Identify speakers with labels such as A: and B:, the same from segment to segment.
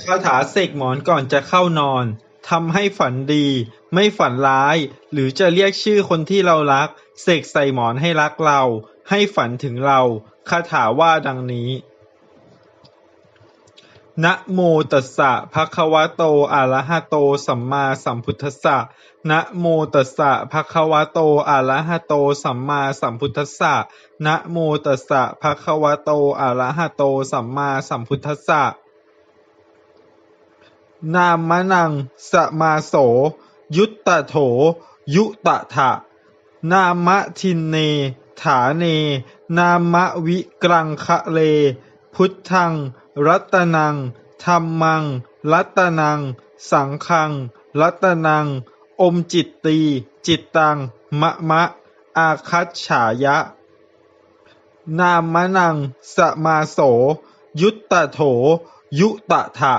A: คาถาเสกหมอนก่อนจะเข้านอน ทำให้ฝันดี ไม่ฝันร้าย หรือจะเรียกชื่อคนที่เรารัก เสกใส่หมอนให้รักเรา ให้ฝันถึงเรา คาถาว่าดังนี้ นะโมตัสสะภะคะวะโต อะระหะโต สัมมาสัมพุทธัสสะ นะโมตัสสะภะคะวะโต อะระหะโต สัมมาสัมพุทธัสสะ นะโมตัสสะภะคะวะโต อะระหะโต สัมมาสัมพุทธัสสะ นามนัง สมาโส ยุตตะโถ ยุตะถะ นามะทินเน ถาเน นามะวิกรังคะเล พุทธัง รัตนังธรรมัง รัตนัง สังฆัง รัตนัง อมจิตตี จิตตัง มะมะ อาคัจฉายะ นามนัง สมาโส ยุตตะโถ ยุตะถะ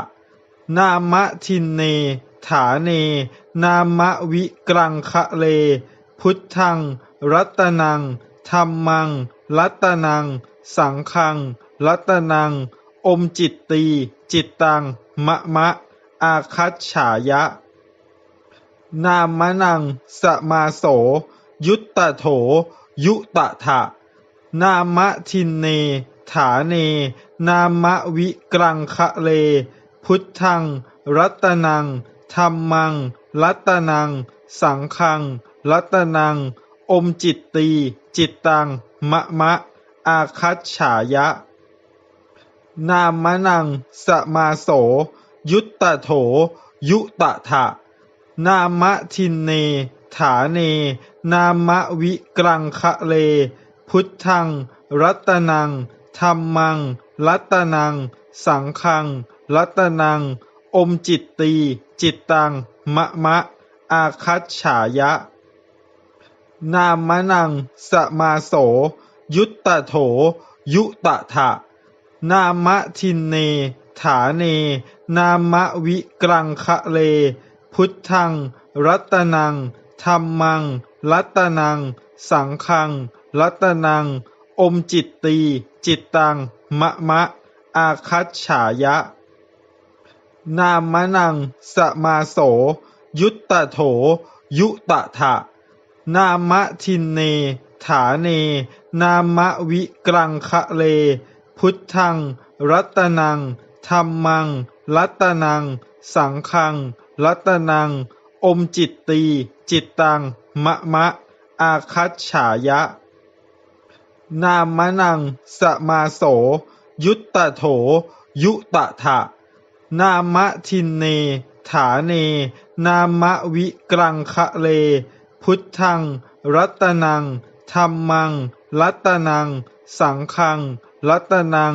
A: นามะทินเน ถาเน นามะวิกรังคะเล พุทธัง รัตนัง ธรรมัง รัตนัง สังฆัง รัตนัง อมจิตตี จิตตัง มะมะ อาคัจฉายะ นามะนัง สมาโส ยุตตะโถ ยุตะถะ นามะทินเน ถาเน นามะวิกรังคะเล พุทธัง รัตนังธรรมัง รัตนัง สังฆัง รัตนัง อมจิตตี จิตตัง มะมะ อาคัจฉายะ นามนัง สมาโส ยุตตะโถ ยุตะถะ นามะทินเนถาเน นามะวิกรังคะเล พุทธัง รัตนังธรรมัง รัตนัง สังฆัง รัตนัง อมจิตตี จิตตัง มะมะ อาคัจฉายะ นามะนัง สมาโส ยุตตะโถ ยุตะถะ นามะทินเน ถาเน นามะวิกรังคะเล พุทธัง รัตนัง ธรรมัง รัตนัง สังฆัง รัตนัง อมจิตตี จิตตัง มะมะ อาคัจฉายะ นามนัง สมาโส ยุตตะโถ ยุตะถะ นามะทินเน ถาเน นามะวิกรังคะเล พุทธัง รัตนัง ธรรมัง รัตนัง สังฆัง รัตนัง อมจิตตี จิตตัง มะมะ อาคัจฉายะ นามนัง สมาโส ยุตตะโถ ยุตะถะ นามะทินเน ถาเน นามะวิกรังคะเล พุทธัง รัตนัง ธรรมัง รัตนัง สังฆัง รัตนัง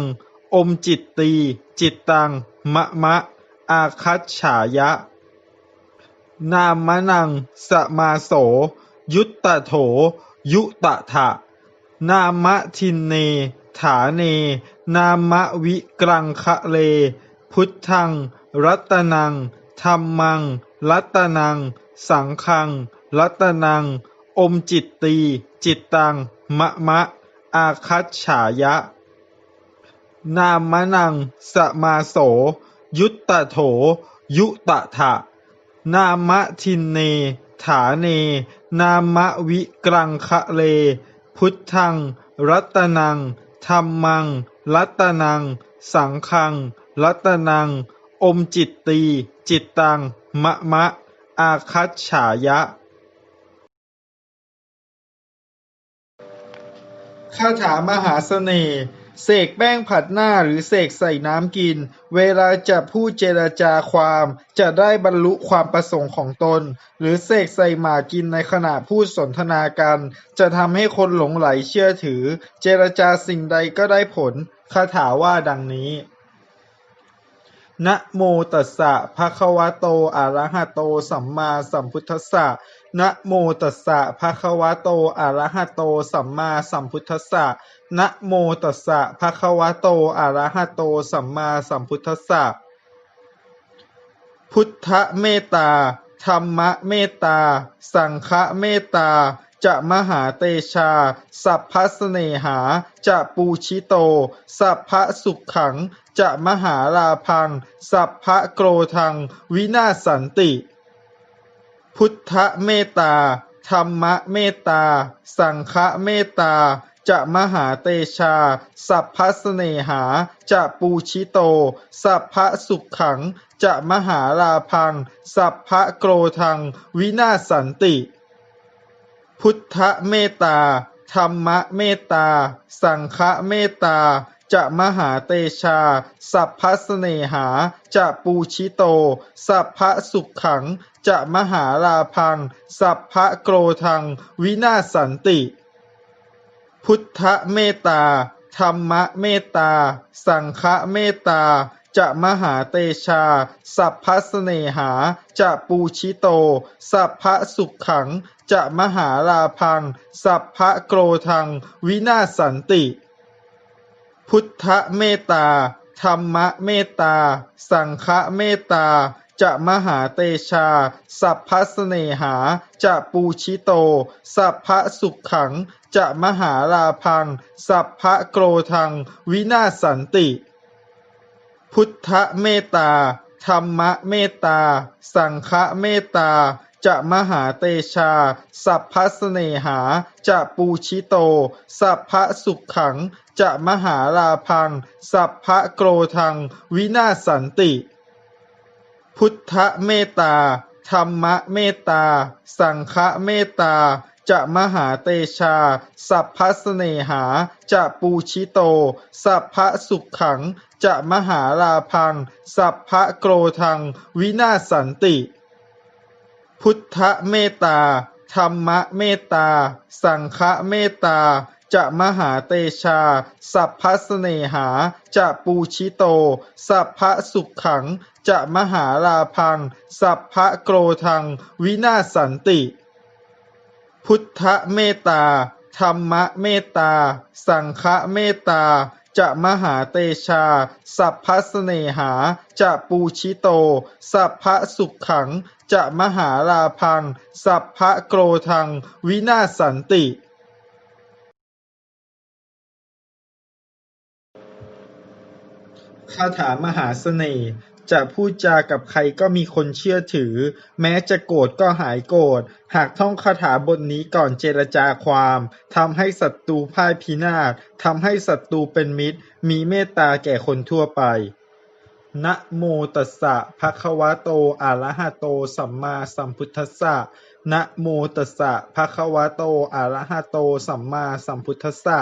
A: อมจิตตี จิตตัง มะมะ อาคัจฉายะ นามนัง สมาโส ยุตตะโถ ยุตะถะ นามะทินเน ถาเน นามะวิกรังคะเล พุทธัง รัตนังธรรมัง รัตนัง สังฆัง รัตนัง อมจิตตี จิตตัง มะมะ อาคัจฉายะ นามนัง สมาโส ยุตตะโถ ยุตะถะ นามะทินเนถาเน นามะวิกรังคะเล พุทธัง รัตนังธรรมัง รัตนัง สังฆัง รัตนัง อมจิตตี จิตตัง มะมะ อาคัจฉายะ คาถามหาเสน่ห์ เสกแป้งผัดหน้าหรือเสกใส่น้ำกิน เวลาจะพูดเจรจาความ จะได้บรรลุความประสงค์ของตน หรือเสกใส่หมากกินในขณะพูดสนทนากัน จะทำให้คนหลงไหลเชื่อถือ เจรจาสิ่งใดก็ได้ผล คาถาว่าดังนี้ นะโมตัสสะภะคะวะโต อะระหะโต สัมมาสัมพุทธัสสะ นะโมตัสสะภะคะวะโต อะระหะโต สัมมาสัมพุทธัสสะ นะโมตัสสะภะคะวะโต อะระหะโต สัมมาสัมพุทธัสสะ พุทธเมตตา ธรรมเมตตา สังฆเมตตา จะมหาเตชา สัพพเสเนหา จะปูชิโต สัพพสุขขัง จะมหาลาพัง สัพพะโกรทัง วินาศสันติ พุทธเมตตา ธรรมเมตตา สังฆเมตตา จะมหาเตชา สัพพสเสเนหา จะปูชิโต สัพพะสุขขัง จะมหาลาพัง สัพพะโกรทัง วินาศสันติ พุทธเมตตาธรรมเมตตา สังฆเมตตา จะมหาเตชา สัพพสเสเนหา จะปูชิโต สัพพะสุขขัง จะมหาลาพัง สัพพะโกรทัง วินาศสันติ พุทธเมตตา ธรรมเมตตา สังฆเมตตาจะมหาเตชา สัพพสเสเนหา จะปูชิโต สัพพะสุขขัง จะมหาลาพัง สัพพะโกรทัง วินาศสันติ พุทธเมตตา ธรรมเมตตา สังฆเมตตา จะมหาเตชา สัพพสเสนหา จะปูชิโต สัพพสุขขัง จะมหาลาพัง สัพพโกรทัง วินาศสันติ พุทธเมตตา ธรรมเมตตา สังฆเมตตา จะมหาเตชา สัพพเสเนหา จะปูชิโต สัพพะสุขขัง จะมหาลาพัง สัพพะโกรทัง วินาศสันติ พุทธเมตตา ธรรมเมตตา สังฆเมตตาจะมหาเตชา สัพพสเสเนหา จะปูชิโต สัพพะสุขขัง จะมหาลาพัง สัพพะโกรทัง วินาศสันติ พุทธเมตตาธรรมเมตตา สังฆเมตตา จะมหาเตชา สัพพสเสนหา จะปูชิโต สัพพะสุขขัง จะมหาลาพัง สัพพะโกรทัง วินาศสันติ พุทธเมตตาธรรมเมตตา สังฆเมตตา จะมหาเตชา สัพพสเสเนหา จะปูชิโต สัพพะสุขขัง จะมหาลาพัง สัพพะโกรทัง วินาศสันติ คาถามหาเสน่ห์ จะพูดจากับใครก็มีคนเชื่อถือ แม้จะโกรธก็หายโกรธ หากท่องคาถาบทนี้ก่อนเจรจาความทำให้ศัตรูพ่ายพินาศทำให้ศัตรูเป็นมิตร มีเมตตาแก่คนทั่วไปนะโมตัสสะภะคะวะโตอะระหะโต สัมมาสัมพุทธัสสะนะโมตัสสะภะคะวะโตอะระหะโต สัมมาสัมพุทธัสสะ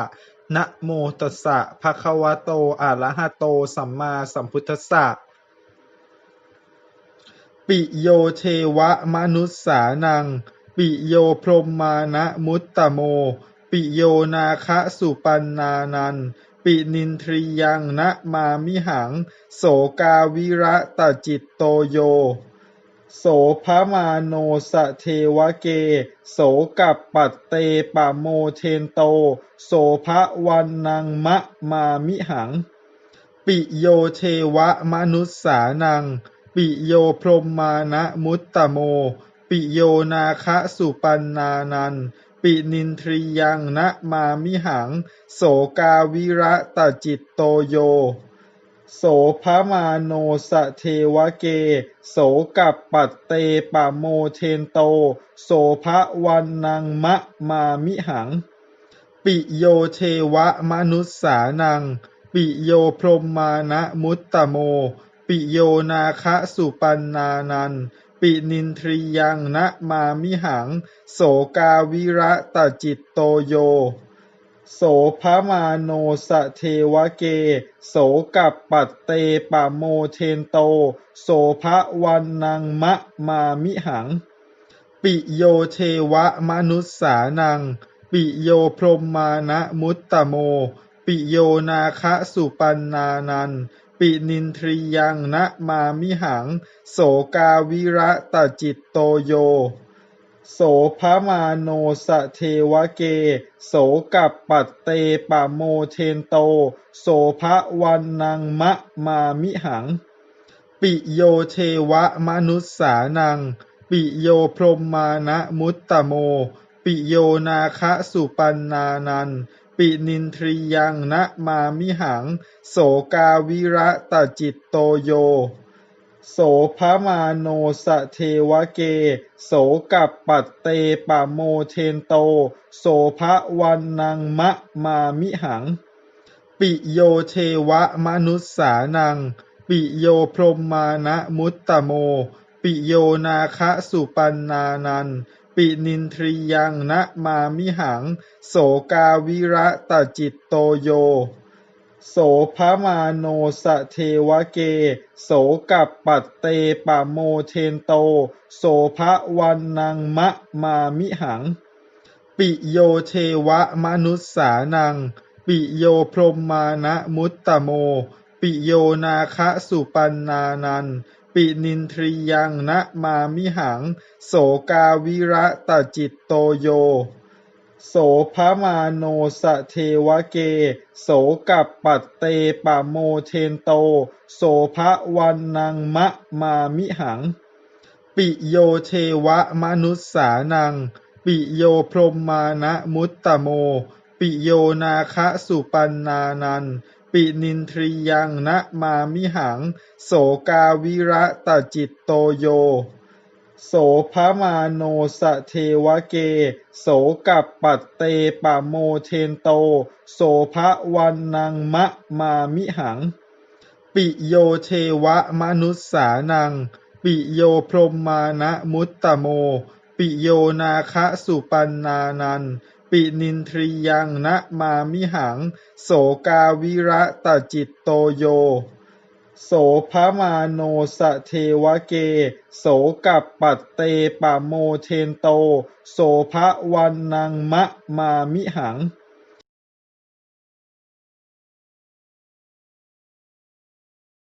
A: นะโมตัสสะภะคะวะโตอะระหะโต สัมมาสัมพุทธัสสะ ปิโยเทวมนุสสานัง ปิโยพรหมานะมุตตโม ปิโยนาคะสุปันนานัน ปินินทรียังนะมามิหัง โสกาวิระตจิตโตโย โสภมาโนสะเทวเก โสกัปปัตเตปะโมเทนโต โสภวันนังมะมามิหัง ปิโยเทวมนุสสานัง ปิโยพรหมานะมุตตโม ปิโยนาคะสุปันนานัน ปินินทรียังนะมามิหัง โสกาวิระตจิตโตโย โสภมาโนสะเทวเก โสกัปปัตเตปะโมเทนโต โสภวันนังมะมามิหัง ปิโยเทวมนุสสานัง ปิโยพรหมานะมุตตโม ปิโยนาคะสุปันนานันปินินทรียังนะมามิหัง โสกาวิระตจิตโตโย โสภมาโนสะเทวเก โสกัปปัตเตปะโมเทนโต โสภวันนังมะมามิหัง ปิโยเทวมนุสสานัง ปิโยพรหมานะมุตตโม ปิโยนาคะสุปันนานัน ปินินทรียังนะมามิหัง โสกาวิระตจิตโตโย โสภมาโนสะเทวเก โสกัปปัตเตปะโมเทนโต โสภวันนังมะมามิหัง ปิโยเทวมนุสสานัง ปิโยพรหมานะมุตตโม ปิโยนาคะสุปันนานัน ปินินทรียังนะมามิหัง โสกาวิระตจิตโตโย โสภมาโนสะเทวเก โสกัปปัตเตปะโมเทนโต โสภวันนังมะมามิหัง ปิโยเทวะมนุสสานัง ปิโยพรหมานะมุตตโม ปิโยนาคะสุปันนานัน ปินินทรียังนะมามิหัง โสกาวิระตจิตโตโย โสภมาโนสะเทวเก โสกัปปัตเตปะโมเทนโต โสภวันนังมะมามิหัง ปิโยเทวะมนุสสานัง ปิโยพรหมานะมุตตโม ปิโยนาคะสุปันนานัน ปินินทรียังนะมามิหัง โสกาวิระตจิตโตโย โสภมาโนสะเทวเก โสกัปปัตเตปะโมเทนโต โสภวันนังมะมามิหัง ปิโยเทวะมนุสสานัง ปิโยพรหมานะมุตตโม ปิโยนาคะสุปันนานัน ปินินทรียังนะมามิหัง โสกาวิระตจิตโตโย โสภมาโนสะเทวเก โสกัปปัตเตปะโมเทนโต โสภวันนังมะมามิหัง ปิโยเทวะมนุสสานัง ปิโยพรหมานะมุตตโม ปิโยนาคะสุปันนานัน ปินินทรียังนะมามิหัง โสกาวิระตจิตโตโย โสภมาโนสเทวเก โสกัปปัตเตปะโมเทนโต โสภวันนังมะมามิหัง